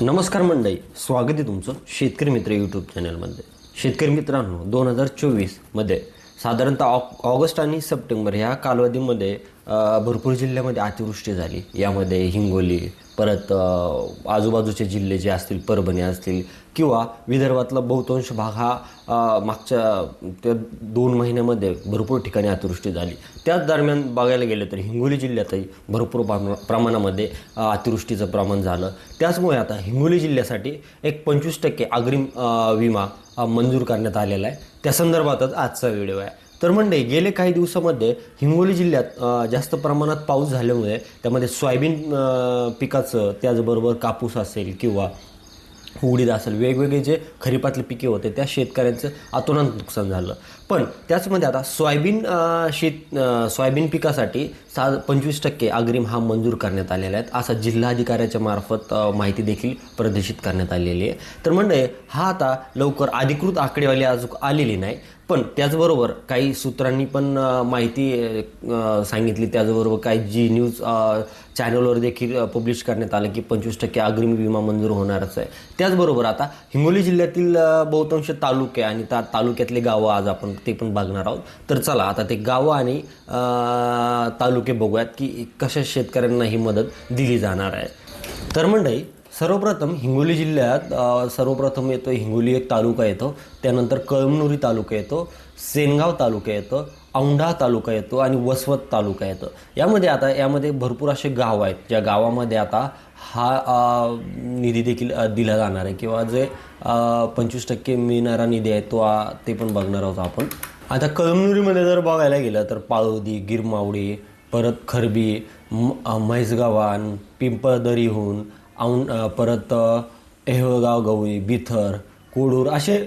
नमस्कार मंडळी स्वागत आहे तुमचं शेतकरी मित्र यूट्यूब चॅनलमध्ये शेतकरी मित्रांनो दोन हजार चोवीसमध्ये साधारणतः ऑ ऑगस्ट आणि सप्टेंबर ह्या कालावधीमध्ये भरपूर जिल्ह्यामध्ये अतिवृष्टी झाली. यामध्ये हिंगोली परत आजूबाजूचे जिल्हे जे असतील परभणी असतील किंवा विदर्भातला बहुतांश भाग हा मागच्या त्या दोन महिन्यामध्ये भरपूर ठिकाणी अतिवृष्टी झाली. त्याच दरम्यान बघायला गेलं तर हिंगोली जिल्ह्यातही भरपूर प्रमाणामध्ये अतिवृष्टीचं प्रमाण झालं. त्याचमुळे आता हिंगोली जिल्ह्यासाठी एक पंचवीस टक्के अग्रिम विमा मंजूर करण्यात आलेला आहे. त्या संदर्भातच आजचा व्हिडिओ आहे. तर म्हणजे गेले काही दिवसामध्ये हिंगोली जिल्ह्यात जास्त प्रमाणात पाऊस झाल्यामुळे त्यामध्ये सोयाबीन पिकाचं त्याचबरोबर कापूस असेल किंवा उडीद असेल. वेगवेगळे जे खरीपातले पिके होते त्या शेतकऱ्यांचं अतोनात नुकसान झालं. पण त्याचमध्ये आता सोयाबीन शेत सोयाबीन पिकासाठी सा पंचवीस टक्के अग्रिम हा मंजूर करण्यात आलेला आहे. असा जिल्हाधिकाऱ्याच्या मार्फत माहिती देखील प्रदर्शित करण्यात आलेली आहे. तर म्हणजे हा आता लवकर अधिकृत आकडेवाली अजून आलेली नाही. पण त्याचबरोबर काही सूत्रांनी पण माहिती सांगितली. त्याचबरोबर काही जी न्यूज चॅनलवर देखील पब्लिश करण्यात आलं की पंचवीस टक्के अग्रिम विमा मंजूर होणारच आहे. त्याचबरोबर आता हिंगोली जिल्ह्यातील बहुतांश तालुके आणि त्या तालुक्यातले गावं आज आपण ते पण बघणार आहोत. तर चला आता ते गावं आणि तालुके बघूयात की कशा शेतकऱ्यांना ही मदत दिली जाणार आहे. तर मंडळी सर्वप्रथम हिंगोली जिल्ह्यात सर्वप्रथम येतो हिंगोली एक तालुका येतो त्यानंतर कळमनुरी तालुका येतो सेनगाव तालुका येतो औंढा तालुका येतो आणि वसवत तालुका येतो. यामध्ये आता यामध्ये भरपूर असे गाव आहेत ज्या गावामध्ये आता हा निधी देखील दिला जाणार आहे किंवा जे पंचवीस टक्के मिळणारा निधी आहे तो आ, ते पण बघणार आहोत आपण. आता कळमनुरीमध्ये जर बघायला गेलं तर पाळोदी गिरमावडी परत खरबी म- म्हैसगावान पिंपळदरीहून औंड परत एहळगाव गवळी बिथर कोडूर असे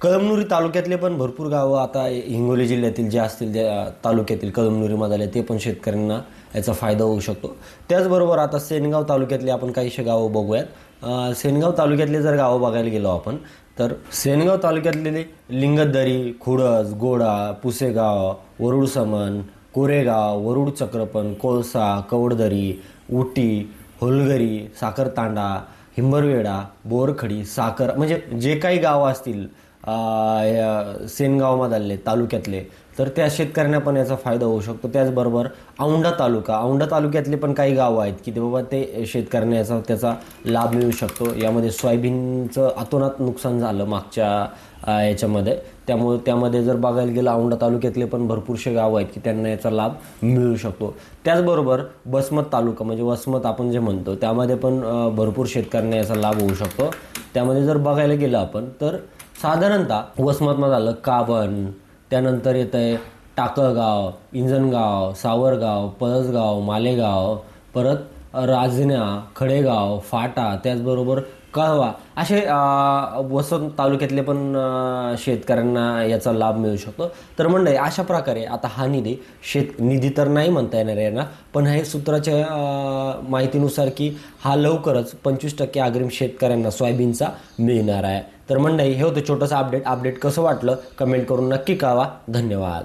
कळमनुरी तालुक्यातले पण भरपूर गावं आता हिंगोली जिल्ह्यातील जे असतील त्या तालुक्यातील कळमनुरीमधले ते पण शेतकऱ्यांना याचा फायदा होऊ शकतो. त्याचबरोबर आता सेनगाव तालुक्यातले आपण काहीशे गावं बघूयात. सेनगाव तालुक्यातले जर गावं बघायला गेलो आपण तर सेनगाव तालुक्यातले लिंगदरी खुडस गोडा पुसेगाव वरुड समन कोरेगाव वरुड चक्रपण कोळसा कवडदरी उटी होलगरी साखरतांडा हिंबरवेडा बोरखडी साखर म्हणजे जे काही गावं असतील सेनगावमध्ये या तालुक्यातले तर त्या शेतकऱ्यांना पण याचा फायदा होऊ शकतो. त्याचबरोबर औंढा तालुका औंढा तालुक्यातले पण काही गावं आहेत की ते बाबा ते शेतकऱ्यांना याचा त्याचा लाभ मिळू शकतो. यामध्ये सोयाबीनचं अतोनात नुकसान झालं मागच्या याच्यामध्ये. त्यामुळे त्यामध्ये जर बघायला गेलं औंढा तालुक्यातले पण भरपूरसे गावं आहेत की त्यांना याचा लाभ मिळू शकतो. त्याचबरोबर बसमत तालुका म्हणजे वसमत आपण जे म्हणतो त्यामध्ये पण भरपूर शेतकऱ्यांना याचा लाभ होऊ शकतो. त्यामध्ये जर बघायला गेलं आपण तर साधारणतः वसमतमध्ये झालं कावन त्यानंतर येतं आहे टाकळगाव इंजनगाव सावरगाव पळसगाव मालेगाव परत राजन्या खडेगाव फाटा त्याचबरोबर कळवा. असे वसंत तालुक्यातले पण शेतकऱ्यांना याचा लाभ मिळू शकतो. तर म्हणजे अशा प्रकारे आता हा निधी शेत निधी तर नाही म्हणता येणार यांना पण हे सूत्राच्या माहितीनुसार की हा लवकरच पंचवीस टक्के अग्रिम शेतकऱ्यांना सोयाबीनचा मिळणार आहे. तर मंडळी हे होतं छोटंसं अपडेट अपडेट कसं वाटलं? कमेंट करून नक्की कळवा. धन्यवाद.